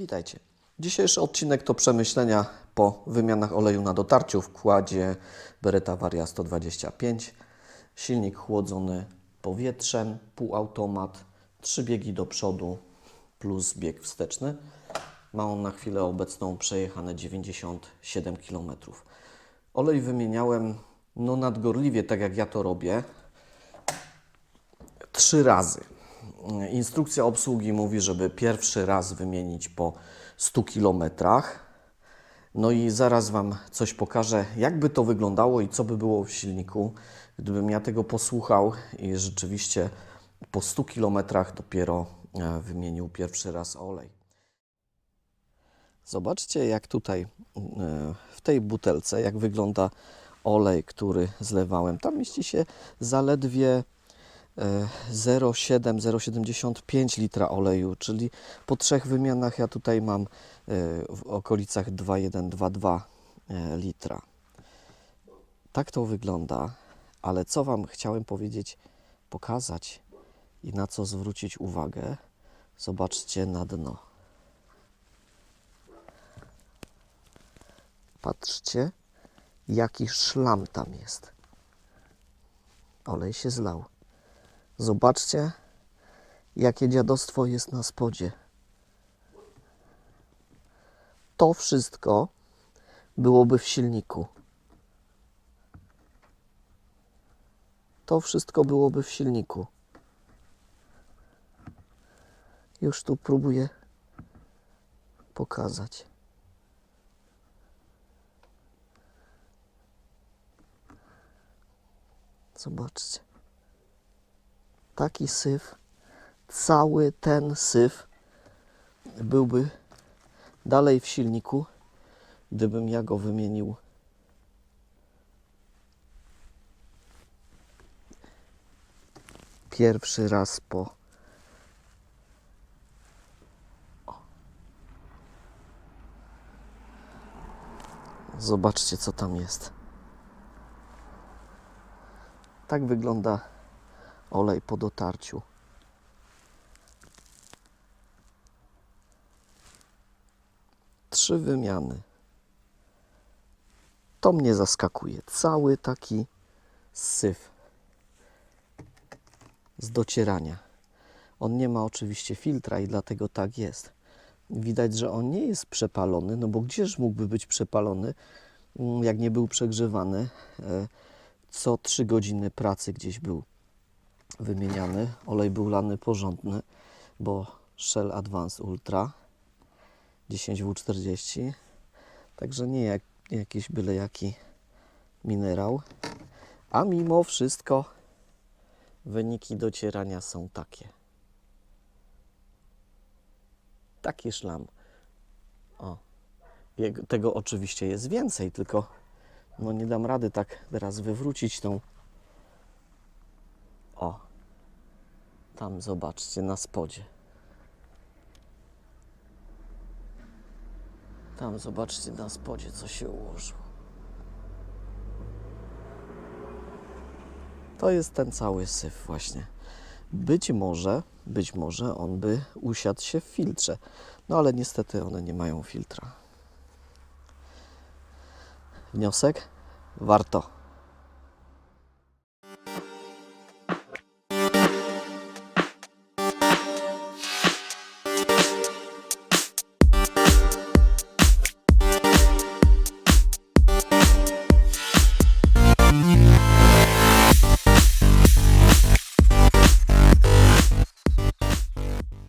Witajcie. Dzisiejszy odcinek to przemyślenia po wymianach oleju na dotarciu w kładzie Beretta Varia 125. Silnik chłodzony powietrzem, półautomat, trzy biegi do przodu plus bieg wsteczny. Ma on na chwilę obecną przejechane 97 km. Olej wymieniałem no nadgorliwie, tak jak ja to robię, trzy razy. Instrukcja obsługi mówi, żeby pierwszy raz wymienić po 100 kilometrach. No i zaraz Wam coś pokażę, jakby to wyglądało i co by było w silniku, gdybym ja tego posłuchał i rzeczywiście po 100 kilometrach dopiero e, wymienił pierwszy raz olej. Zobaczcie, jak tutaj e, w tej butelce, jak wygląda olej, który zlewałem. Tam mieści się zaledwie 0,7-0,75 litra oleju, czyli po trzech wymianach ja tutaj mam e, w okolicach 2,1-2,2 e, litra. Tak to wygląda, ale co Wam chciałem powiedzieć, pokazać i na co zwrócić uwagę, zobaczcie na dno. Patrzcie, jaki szlam tam jest. Olej się zlał. Zobaczcie, jakie dziadostwo jest na spodzie. To wszystko byłoby w silniku. To wszystko byłoby w silniku. Już tu próbuję pokazać. Zobaczcie. Taki syf, cały ten syf byłby dalej w silniku, gdybym ja go wymienił pierwszy raz po. Zobaczcie, co tam jest. Tak wygląda olej po dotarciu. Trzy wymiany. To mnie zaskakuje. Cały taki syf z docierania. On nie ma oczywiście filtra i dlatego tak jest. Widać, że on nie jest przepalony, no bo gdzież mógłby być przepalony, mm, jak nie był przegrzewany. E, Co 3 godziny pracy gdzieś był wymieniany. Olej był lany porządny, bo Shell Advance Ultra 10W40. Także nie jak, jakiś byle jaki minerał. A mimo wszystko wyniki docierania są takie. Taki szlam. O. Jego, tego oczywiście jest więcej, tylko no nie dam rady tak teraz wywrócić tą. Tam zobaczcie na spodzie. Tam zobaczcie na spodzie, co się ułożyło. To jest ten cały syf właśnie. Być może, być może on by usiadł się w filtrze. No ale niestety one nie mają filtra. Wniosek? Warto.